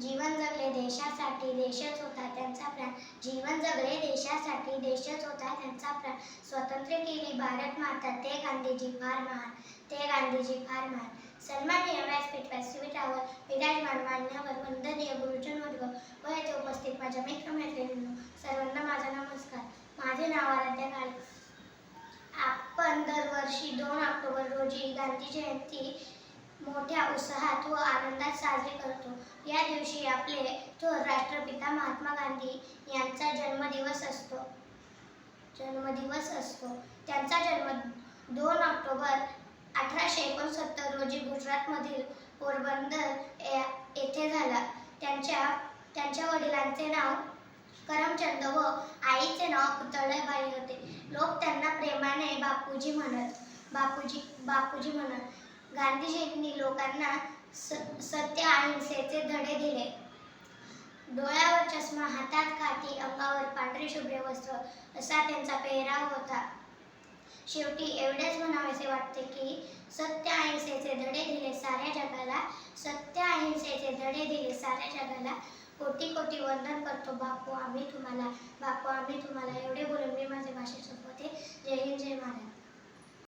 जीवन जगले देशासाठी देशच होता त्यांचा प्राण. जीवन जगले देशासाठी देशच होता त्यांचा प्राण. स्वतंत्र केली भारत माता ते गांधीजी फार महान ते गांधीजी फार महान. सन्माननीय व्यासपीठ व्यासपीठावर विराजमान मान्यवर वंदनीय गुरुजन वर्ग व येथे उपस्थित माझ्या मित्रमैत्रिणींनो सर्वांना माझा नमस्कार. माझे नाव आराध्या काळे आपण दरवर्षी दोन ऑक्टोबर रोजी गांधी जयंती मोठ्या उत्साहात व आनंदात साजरे करतो या दिवशी आपले थोर राष्ट्रपिता महात्मा गांधी यांचा जन्मदिवस असतो. जन्मदिवस असतो. त्यांचा जन्म दोन ऑक्टोबर अठराशे एकोणसत्तर रोजी गुजरातमधील पोरबंदर येथे झाला. त्यांच्या त्यांच्या वडिलांचे नाव करमचंद व आईचे नाव पुतळेबाई होते. लोक त्यांना प्रेमाने बापूजी म्हणत बापूजी बापूजी म्हणत गांधीजींनी लोकांना स सत्य अहिंसेचे धडे दिले. डोळ्यावर चष्मा हातात काठी अंगावर पांढरे शुभ्र वस्त्र असा त्यांचा पेहराव होता. शेवटी एवढेच म्हणावेसे वाटते की सत्य अहिंसेचे धडे दिले साऱ्या जगाला सत्य अहिंसेचे धडे दिले साऱ्या जगाला. कोटी कोटी वंदन करतो बापू आम्ही तुम्हाला बापू आम्ही तुम्हाला एवढे बोलून मी माझे भाषण